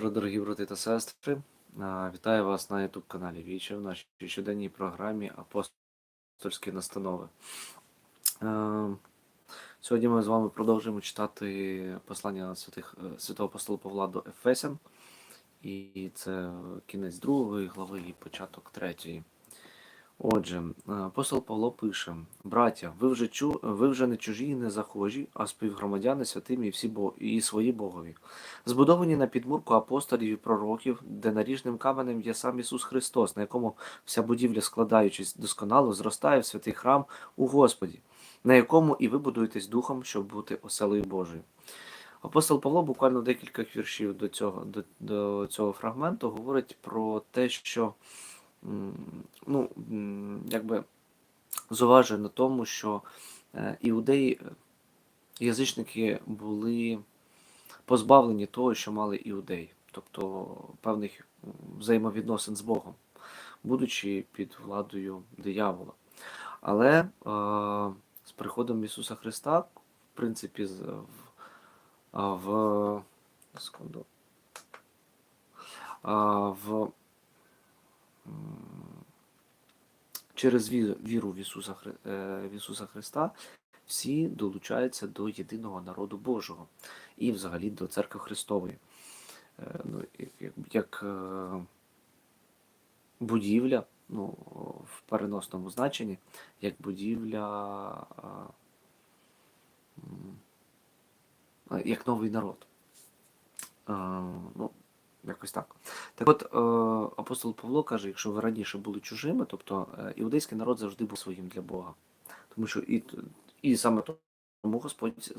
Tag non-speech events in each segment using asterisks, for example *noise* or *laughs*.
дорогі брати та сестри. Вітаю вас на YouTube каналі Віче в нашій щоденній програмі Апостольські настанови. Сьогодні ми з вами продовжуємо читати послання святих, е, святого апостола Павла до Ефесян. І це кінець другої глави і початок третьої. Отже, е, апостол Павло пише: Браття, ви вже, чу, ви вже не чужі і не захожі, а співгромадяни святимі і всі бо, і свої Богові. Збудовані на підмурку апостолів і пророків, де наріжним каменем є сам Ісус Христос, на якому вся будівля, складаючись досконало, зростає в святий храм у Господі, на якому і ви будуєтесь духом, щоб бути оселою Божою. Апостол Павло буквально декілька віршів до цього, до, до цього фрагменту говорить про те, що ну, якби зуважує на тому, що е, іудеї, е, язичники були позбавлені того, що мали іудеї, тобто певних взаємовідносин з Богом, будучи під владою диявола. Але е, з приходом Ісуса Христа, в принципі, з- в, в, в через віру в Ісуса, е, в Ісуса Христа всі долучаються до єдиного народу Божого і взагалі до церкви Христової. Е, Ну, як, е, будівля, ну, в переносному значенні, як будівля, як новий народ. Ну, якось так. Так от, е, апостол Павло каже, якщо ви раніше були чужими, тобто е, іудейський народ завжди був своїм для Бога. Тому що і, і саме тому Господь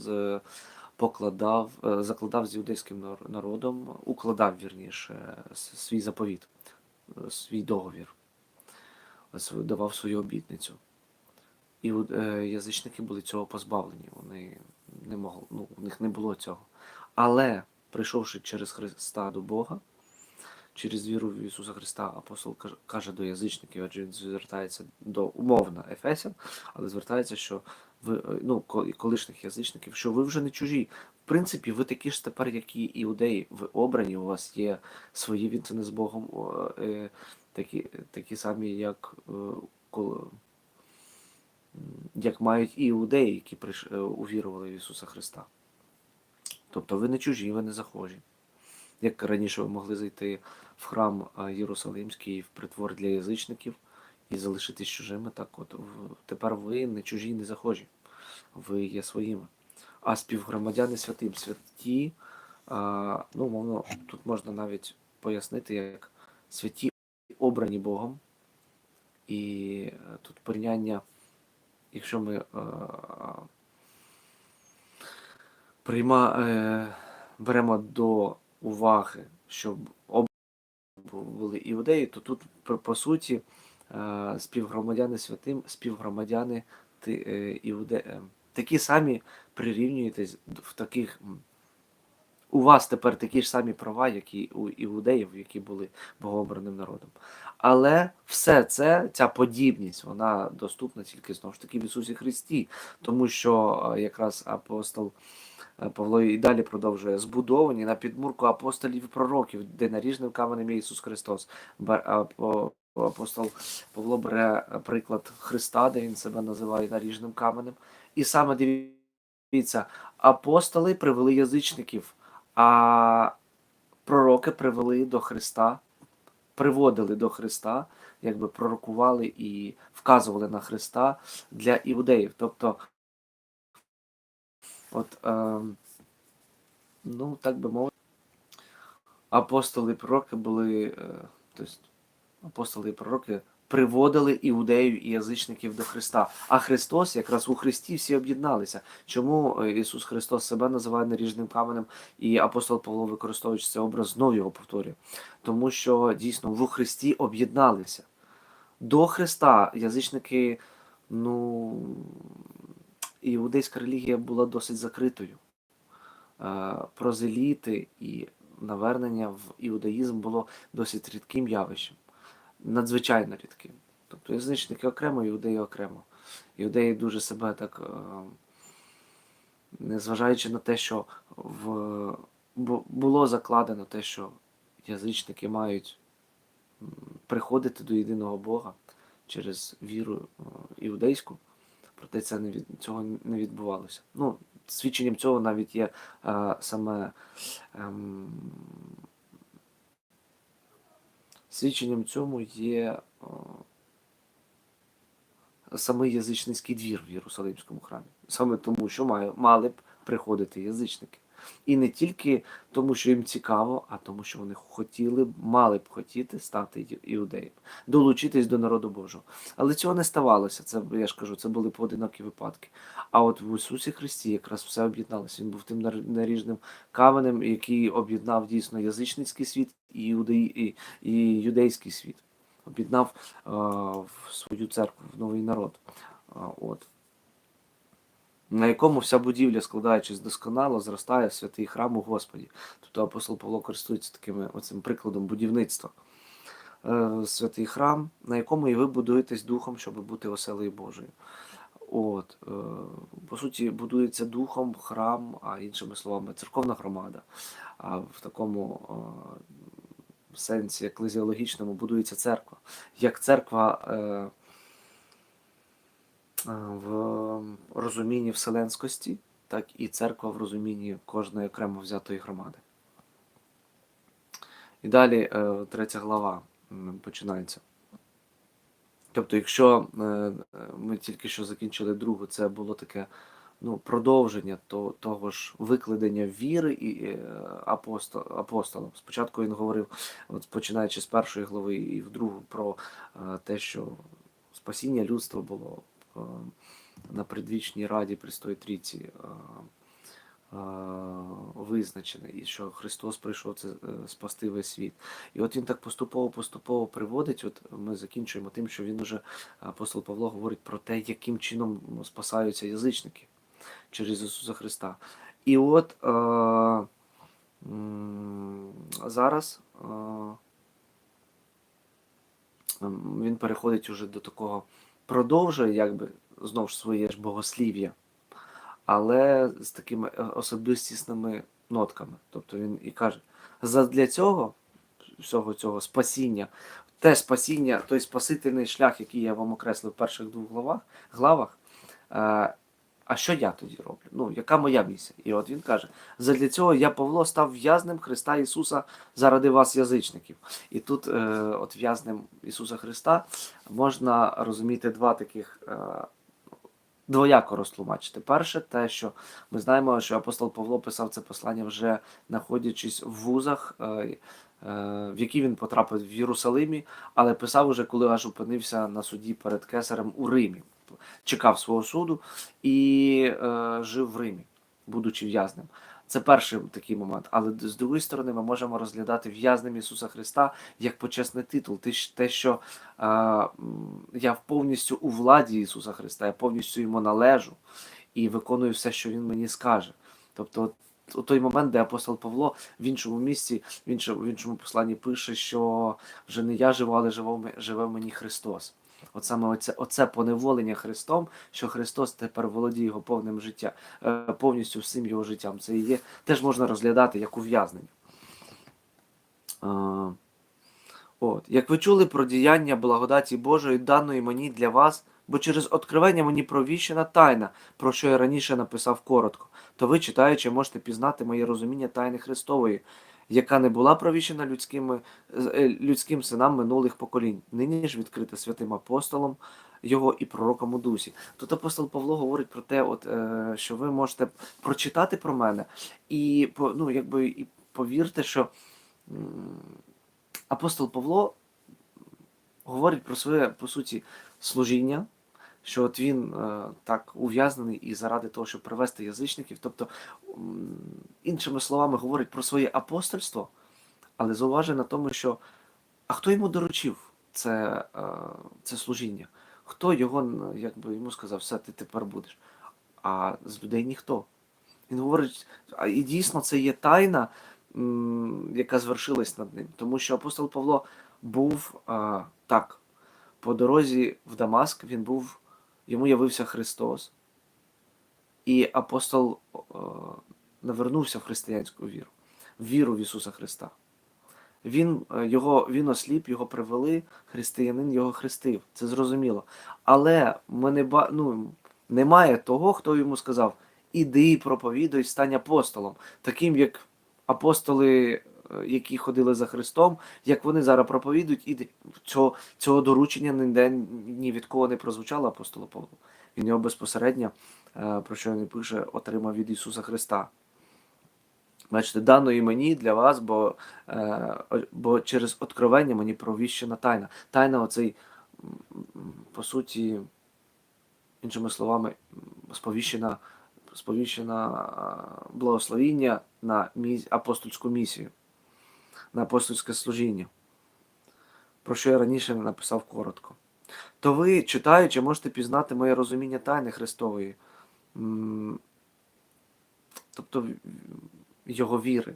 покладав, е, закладав з іудейським народом, укладав вірніше свій заповіт, свій договір, давав свою обітницю. І язичники були цього позбавлені. Вони не могли, ну, у них не було цього. Але прийшовши через Христа до Бога, через віру в Ісуса Христа, апостол каже- до язичників, адже він звертається до умовно Ефесян, але звертається, що ви, е, ну, колишніх язичників, що ви вже не чужі. В принципі, ви такі ж тепер, як і іудеї, ви обрані, у вас є свої відносини з Богом, е, такі, такі самі, як, е, кол- як мають іудеї, які увірували в Ісуса Христа. Тобто ви не чужі, ви не захожі. Як раніше ви могли зайти в храм Єрусалимський в притвор для язичників і залишитись чужими, так от тепер ви не чужі, не захожі. Ви є своїми. А співгромадяни святим святі, ну, мовно, тут можна навіть пояснити, як святі обрані Богом. І е, тут порівняння, якщо ми е, прийма, е, беремо до уваги, щоб об були іудеї, то тут по, суті е, співгромадяни святим, співгромадяни ти, е, іуде, е, такі самі прирівнюєтесь в таких. У вас тепер такі ж самі права, як і у іудеїв, які були богообраним народом. Але все це, ця подібність, вона доступна тільки знову ж таки в Ісусі Христі, тому що е, якраз апостол Павло і далі продовжує збудовані на підмурку апостолів і пророків, де наріжним каменем є Ісус Христос. Апостол Павло бере е, приклад Христа, де він себе називає наріжним каменем. І саме дивіться, апостоли привели язичників, а пророки привели до Христа, приводили до Христа, якби пророкували і вказували на Христа для іудеїв. Тобто От, е, ну, так би мовити, апостоли і пророки були, е, тобто, апостоли і пророки приводили іудеїв і язичників до Христа. А Христос, якраз у Христі всі об'єдналися. Чому е, Ісус Христос себе називає наріжним каменем, і апостол Павло, використовуючи цей образ, знову його повторює. Тому що дійсно в Христі об'єдналися. До Христа язичники, ну, іудейська релігія була досить закритою. Прозеліти і навернення в іудаїзм було досить рідким явищем, надзвичайно рідким. Тобто язичники окремо, іудеї окремо. Іудеї дуже себе так, незважаючи на те, що в, було закладено те, що язичники мають приходити до єдиного Бога через віру іудейську, проте це не від, цього не відбувалося. Ну, свідченням цього навіть є е, саме ем, свідченням цьому є е, саме язичницький двір в Єрусалимському храмі. Саме тому, що мали б приходити язичники. І не тільки тому, що їм цікаво, а тому, що вони хотіли б, мали б хотіти стати іудеями, долучитись до народу Божого. Але цього не ставалося. Це я ж кажу, це були поодинокі випадки. А от в Ісусі Христі якраз все об'єдналося. Він був тим наріжним каменем, який об'єднав дійсно язичницький світ і, іудеї, і, і юдейський світ. Об'єднав е, в свою церкву, в новий народ. А, от. На якому вся будівля, складаючись досконало, зростає в святий храм у Господі. Тобто апостол Павло користується таким оцим прикладом будівництва. Е, святий храм, на якому і ви будуєтесь духом, щоб бути оселею Божою. От, е, по суті, будується духом храм, а іншими словами, церковна громада. А в такому е, сенсі еклезіологічному будується церква. Як церква в розумінні вселенськості, так і церква в розумінні кожної окремо взятої громади. І далі е, третя глава починається. Тобто, якщо е, ми тільки що закінчили другу, це було таке ну, продовження того ж викладення віри і е, апостол, апостолом. Спочатку він говорив, от починаючи з першої глави і в другу, про те, що спасіння людства було на предвічній раді Престої Трійці е, е, визначене, і що Христос прийшов це е, спасти весь світ. І от він так поступово-поступово приводить. От ми закінчуємо тим, що він уже апостол Павло говорить про те, яким чином спасаються язичники через Ісуса Христа. І от е, зараз е, він переходить уже до такого, продовжує, якби знову ж своє ж богослів'я, але з такими е, особистісними нотками. Тобто він і каже: задля цього, всього цього спасіння, те спасіння, той спасительний шлях, який я вам окреслив в перших двох главах, главах. А що я тоді роблю? Ну, яка моя місія? І от він каже: задля цього я, Павло, став в'язнем Христа Ісуса заради вас, язичників. І тут, е, от в'язнем Ісуса Христа, можна розуміти два таких. Е, Двояко розтлумачити. Перше, те, що ми знаємо, що апостол Павло писав це послання вже знаходячись в вузах, е, е, в які він потрапив в Єрусалимі, але писав уже, коли аж опинився на суді перед кесарем у Римі, чекав свого суду і е, жив в Римі, будучи в'язнем. Це перший такий момент. Але з другої сторони, ми можемо розглядати в'язнем Ісуса Христа як почесний титул. Те, що- е, я повністю у владі Ісуса Христа, я повністю йому належу і виконую все, що Він мені скаже. Тобто, у той момент, де апостол Павло в іншому місці, в іншому, в іншому посланні пише, що вже не я живу, але живе мені Христос. От саме оце, оце поневолення Христом, що Христос тепер володіє його повним життя, е, повністю всім його життям. Це є, теж можна розглядати як ув'язнення. Е, От. Як ви чули про діяння благодаті Божої, даної мені для вас, бо через откровення мені провіщена тайна, про що я раніше написав коротко, то ви, читаючи, можете пізнати моє розуміння тайни Христової, яка не була провіщена людськими, е, людським синам минулих поколінь, нині ж відкрита святим апостолом його і пророком у дусі. Тут апостол Павло говорить про те, от, е, що ви можете прочитати про мене і, ну, якби, і повірте, що апостол Павло говорить про своє, по суті, служіння, що от він е, так ув'язнений і заради того, щоб привести язичників, тобто, іншими словами, говорить про своє апостольство, але зауважує на тому, що а хто йому доручив це, е, це служіння? Хто його, н- якби йому сказав, все, ти тепер будеш? А з людей ніхто. Він говорить, а і дійсно це є тайна, яка звершилась над ним. Тому що апостол Павло був а, так, по дорозі в Дамаск він був, йому явився Христос, і апостол а, навернувся в християнську віру, в віру в Ісуса Христа. Він е, його він осліп, його привели, християнин його хрестив. Це зрозуміло. Але ми не ну, немає того, хто йому сказав: іди, проповідуй, стань апостолом, таким як апостоли, е, які ходили за Христом, як вони зараз проповідують, і цього, цього доручення ніде ні від кого не прозвучало апостолу Павлу. Він його безпосередньо, е, про що він пише, отримав від Ісуса Христа. Бачите, дано і мені для вас, бо, е, бо через откровення мені провіщена тайна. Тайна оцей, по суті, іншими словами, сповіщена, сповіщена благословіння на апостольську місію, на апостольське служіння, про що я раніше написав коротко. То ви, читаючи, можете пізнати моє розуміння тайни Христової, тобто його віри, е,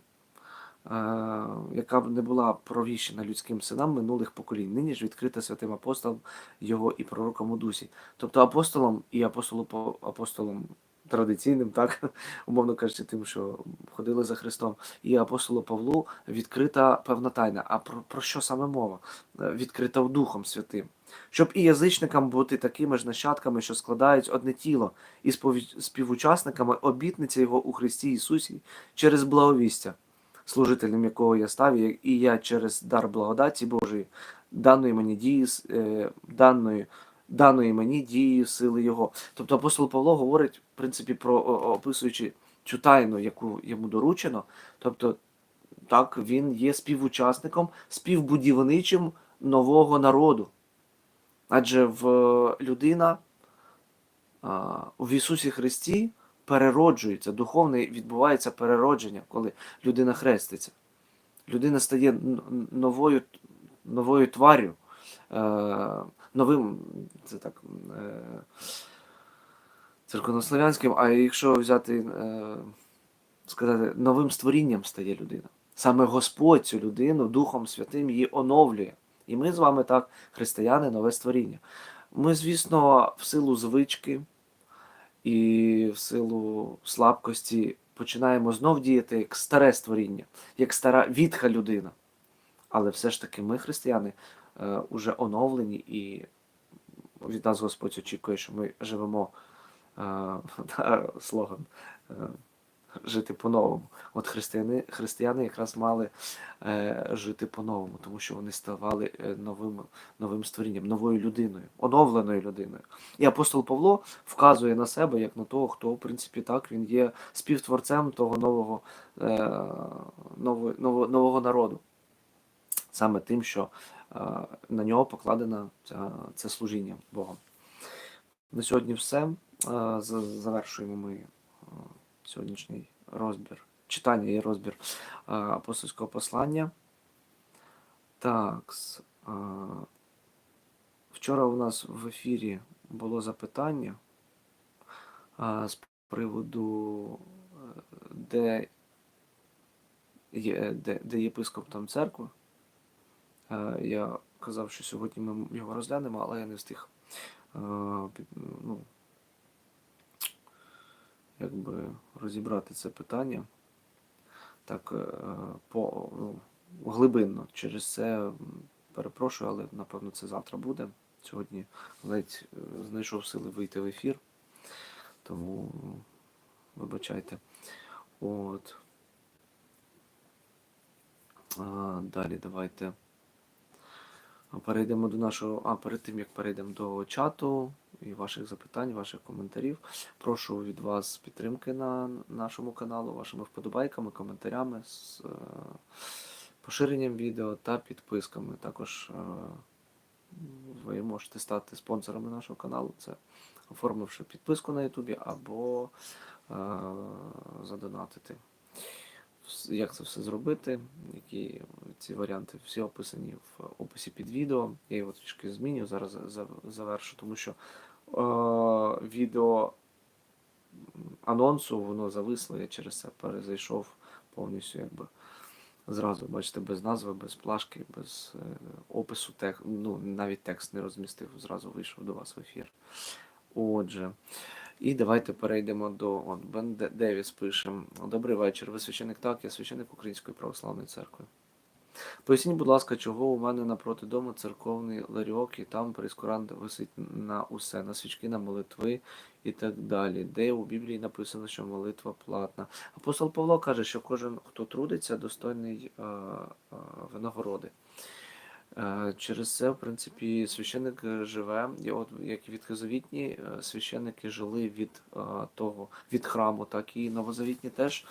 яка б не була провіщена людським синам минулих поколінь, нині ж відкрита святим апостолом його і пророком у дусі. Тобто апостолом і апостолом, по- апостолом традиційним, так, *laughs* умовно кажучи, тим, що ходили за Христом, і апостолу Павлу відкрита певна тайна. А про, про що саме мова? Е, Відкрита Духом Святим. Щоб і язичникам бути такими ж нащадками, що складають одне тіло, і співучасниками обітниці Його у Христі Ісусі через благовістя, служителем якого я став, і я через дар благодаті Божої, даної мені дії, е, даної, даної мені дії сили Його. Тобто апостол Павло говорить, в принципі, про описуючи цю тайну, яку йому доручено. Тобто, так, він є співучасником, співбудівничим нового народу. Адже в людина в Ісусі Христі перероджується, духовне відбувається переродження, коли людина хреститься. Людина стає новою, новою тварю, е, новим, це так, е, церковнослов'янським, а якщо взяти, е, сказати, новим створінням стає людина. Саме Господь цю людину Духом Святим її оновлює. І ми з вами так, християни, нове створіння. Ми, звісно, в силу звички і в силу слабкості починаємо знов діяти як старе створіння, як стара відха людина. Але все ж таки ми, християни, уже оновлені, і від нас Господь очікує, що ми живемо е, *laughs* слоган е, жити по-новому. От християни, християни якраз мали е, жити по-новому, тому що вони ставали е, новим, новим створінням, новою людиною, оновленою людиною. І апостол Павло вказує на себе як на того, хто, в принципі, так, він є співтворцем того нового, е, нового, нового, народу. Саме тим, що е, на нього покладено це служіння Богом. На сьогодні все. Е, Завершуємо ми е, сьогоднішній розбір, читання і розбір е, апостольського послання. Так. е, Вчора у нас в ефірі було запитання е, з приводу, е, де де, де єпископ там церкви. Е, Я казав, що сьогодні ми його розглянемо, але я не встиг е, ну, якби розібрати це питання так е, по ну, глибинно. Через це перепрошую, але напевно це завтра буде. Сьогодні ледь знайшов сили вийти в ефір, тому вибачайте. От. А, далі давайте. Перейдемо до нашого. А перед тим як перейдемо до чату і ваших запитань, ваших коментарів, прошу від вас підтримки на нашому каналу, вашими вподобайками, коментарями, з е, поширенням відео та підписками. Також е, ви можете стати спонсорами нашого каналу, це оформивши підписку на Ютубі або е, задонатити. Як це все зробити? Які ці варіанти всі описані в описі під відео. Я його трішки зміню, зараз за- за- завершу, тому що е, відео анонсу воно зависло, я через це перезайшов повністю якби зразу, бачите, без назви, без плашки, без е, опису, тех, ну, навіть текст не розмістив, зразу вийшов до вас в ефір. Отже. І давайте перейдемо до от, Бен Девіс пише. Добрий вечір. Ви священик так, я священик Української православної церкви. Поясніть, будь ласка, чого у мене напроти дому церковний ларьок, і там прескурант висить на усе, на свічки, на молитви і так далі. Де у Біблії написано, що молитва платна. Апостол Павло каже, що кожен, хто трудиться, достойний е, е, винагороди. Е, Через це, в принципі, священник живе, і от як і відхозавітні е, священники жили від е, того, від храму, так і новозавітні теж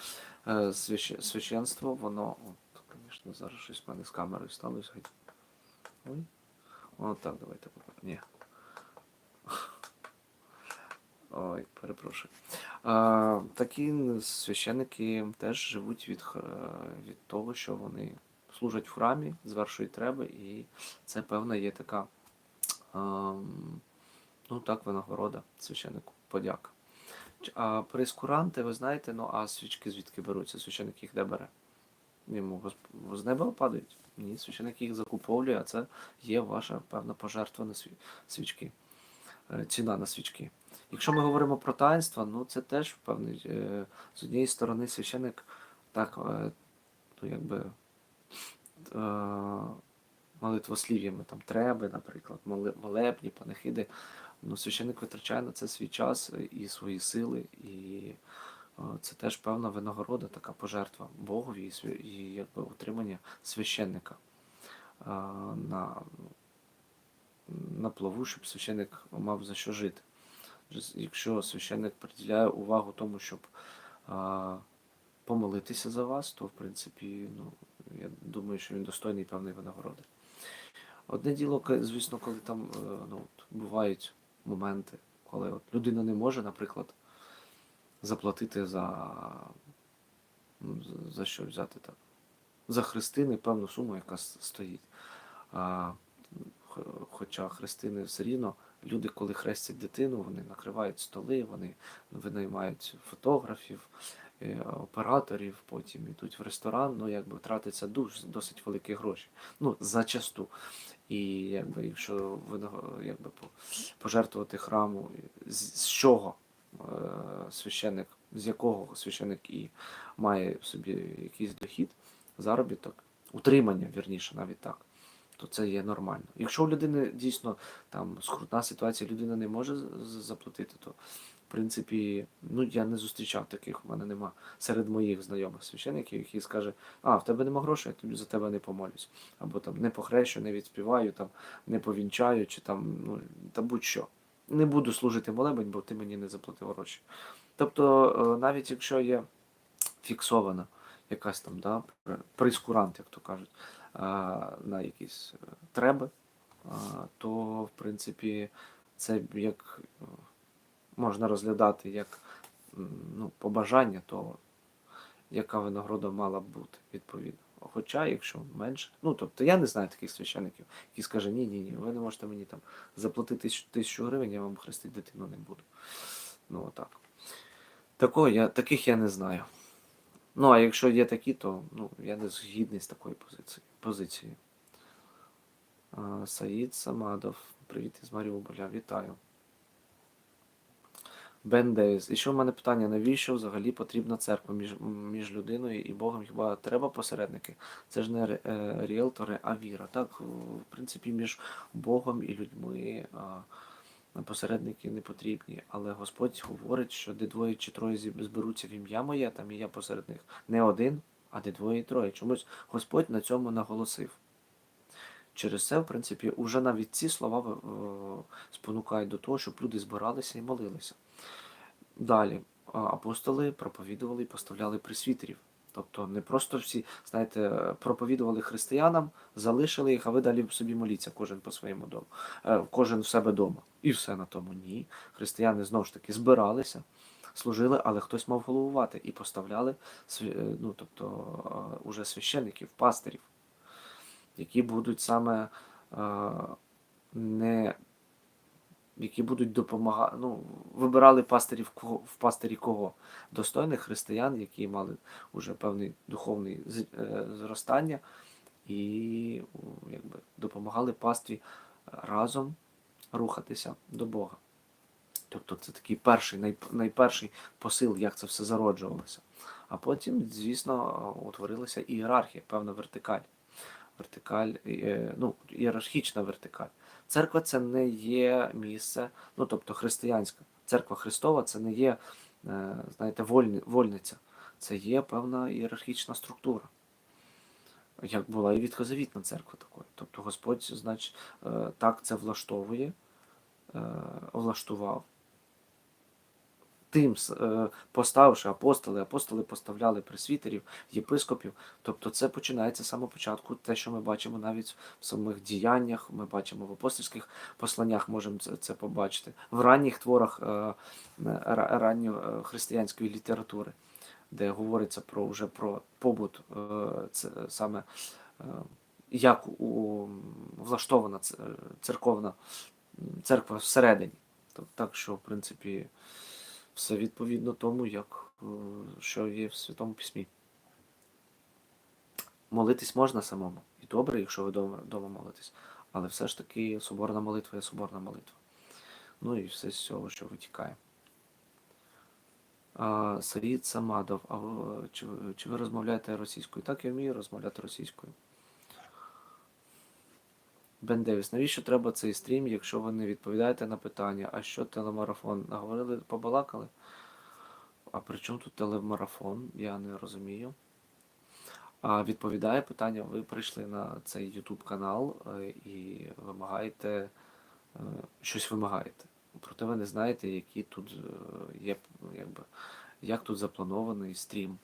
священство, воно, от, звісно, зараз щось в мене з камерою сталося. Ой. О, так, давайте. Ні. Ой, перепрошую. А, такі священники теж живуть від, від того, що вони служать в храмі, звершують треба, і це певна є така, ем, ну так, винагорода священнику, подяка. А прескуранти, ви знаєте, ну а свічки звідки беруться? Священник їх де бере? Йому з неба падають? Ні, священник їх закуповує, а це є ваша певна пожертва на свічки, е, ціна на свічки. Якщо ми говоримо про таїнства, ну це теж певний, е, з однієї сторони священник так, е, ну якби е, молитвослів'ями, там треби, наприклад, молебні, панихиди. Ну, священник витрачає на це свій час і свої сили, і е, це теж певна винагорода, така пожертва Богові і, якби утримання священника е, на, на плаву, щоб священник мав за що жити. Якщо священник приділяє увагу тому, щоб помолитися за вас, то в принципі, ну, я думаю, що він достойний певної винагороди. Одне діло, звісно, коли там е, ну, бувають моменти, коли от людина не може, наприклад, заплатити за, ну, за- що взяти так, за хрестини певну суму, яка стоїть. А, хоча хрестини все рівно, люди, коли хрестять дитину, вони накривають столи, вони винаймають фотографів, операторів, потім йдуть в ресторан, ну якби тратиться дуже досить великі гроші. Ну, зачасту. І якби, якщо винаго- якби, пожертвувати храму, з, чого е, священник, з якого священник і має в собі якийсь дохід, заробіток, утримання, вірніше, навіть так, то це є нормально. Якщо у людини дійсно там скрутна ситуація, людина не може заплатити, то в принципі, ну я не зустрічав таких, у мене нема серед моїх знайомих священиків, які скаже, а, в тебе нема грошей, я тобі за тебе не помолюсь. Або там не похрещу, не відспіваю, там не повінчаю, чи там, ну, та будь-що. Не буду служити молебень, бо ти мені не заплатив гроші. Тобто, е, навіть якщо є фіксована якась там, да, пр- прескурант, як то кажуть, на якісь е, треби, то в принципі це як е, можна розглядати як ну, побажання того, яка винагорода мала б бути відповідно. Хоча, якщо менше, ну тобто я не знаю таких священиків, які скаже, ні, ні, ні, ви не можете мені там заплатити тисячу, гривень, я вам хрестити дитину не буду. Ну отак. Такого я, таких я не знаю. Ну, а якщо є такі, то ну, я не згідний з такою позицією. А, Саїд Самадов, привіт із Маріуполя, вітаю. Бен Девіс. І що в мене питання, навіщо взагалі потрібна церква між, між людиною і Богом? Хіба треба посередники? Це ж не е, ріелтори, а віра. Так, в принципі, між Богом і людьми а, посередники не потрібні. Але Господь говорить, що де двоє чи троє зберуться в ім'я моє, там і я посеред них. Не один, а де двоє і троє. Чомусь Господь на цьому наголосив. Через це, в принципі, уже навіть ці слова е, спонукають до того, щоб люди збиралися і молилися. Далі апостоли проповідували і поставляли присвітерів. Тобто не просто всі, знаєте, проповідували християнам, залишили їх, а ви далі собі моліться, кожен по своєму дому, е, кожен в себе вдома. І все на тому. Ні. Християни знову ж таки збиралися, служили, але хтось мав головувати і поставляли е, ну, тобто, уже священників, пастирів, які будуть саме е, не які будуть допомагати. Ну, вибирали пастирів кого в пастирі кого? Достойних християн, які мали вже певний духовний е, зростання, і якби допомагали пастві разом рухатися до Бога. Тобто це такий перший, найп- найперший посил, як це все зароджувалося. А потім, звісно, утворилася ієрархія, певна вертикаль. Вертикаль, е, ну, ієрархічна вертикаль. Церква це не є місце, ну тобто християнська. Церква Христова це не є, е, знаєте, вольни, вольниця. Це є певна ієрархічна структура. Як була і відхозавітна церква такою. Тобто Господь, значить, е, так це влаштовує, влаштував. Тим е, поставивши апостоли, апостоли поставляли пресвітерів, єпископів. Тобто це починається з самого початку, те, що ми бачимо навіть в самих діяннях, ми бачимо в апостольських посланнях, можемо це, побачити, в ранніх творах е, е, християнської літератури, де говориться про вже про побут, це саме як у, влаштована церковна церква всередині. Тобто, так що, в принципі, все відповідно тому, як е, що є в Святому Письмі. Молитись можна самому. І добре, якщо ви вдома, молитесь. Але все ж таки соборна молитва є соборна молитва. Ну і все з цього, що витікає. Саїд Самадов, а ви- чи, чи ви розмовляєте російською? Так, я вмію розмовляти російською. Бен Девіс, навіщо треба цей стрім, якщо ви не відповідаєте на питання? А що телемарафон? Наговорили, побалакали? А при чому тут телемарафон? Я не розумію. А відповідає питання, ви прийшли на цей YouTube канал е, і вимагаєте, е, щось вимагаєте. Проте ви не знаєте, які тут е, є, якби, як тут запланований стрім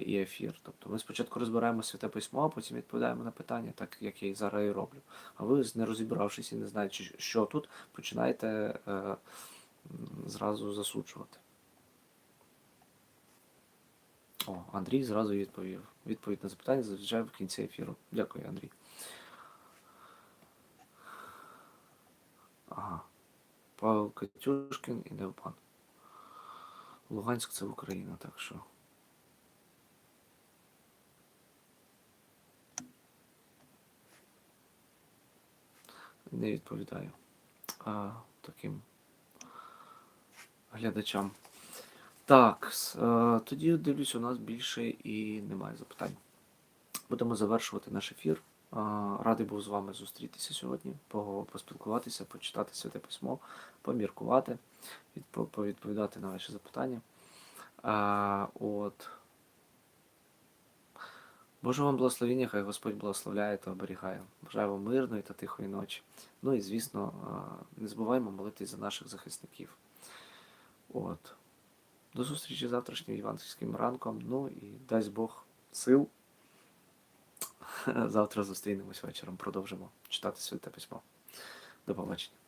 і ефір. Тобто ми спочатку розбираємо святе письмо, а потім відповідаємо на питання, так як я і зараз і роблю. А ви, не розібравшись і не знаючи, що тут, починаєте е, зразу засуджувати. О, Андрій зразу відповів. Відповідь на запитання зазвичай в кінці ефіру. Дякую, Андрій. Ага. Павел Катюшкін і Невпан. Луганськ це Україна, так що. Не відповідаю а, таким глядачам. Так, е, тоді дивлюсь, у нас більше і немає запитань. Будемо завершувати наш ефір. Радий був з вами зустрітися сьогодні, поспілкуватися, почитати святе письмо, поміркувати, відпо- повідповідати на ваші запитання. А, от. Боже вам благословіння, хай Господь благословляє та оберігає. Бажаю вам мирної та тихої ночі. Ну і, звісно, не забуваємо молитись за наших захисників. От. До зустрічі завтрашнім іванським ранком. Ну і дасть Бог сил. *laughs* Завтра зустрінемось вечором, продовжимо читати святе письмо. До побачення.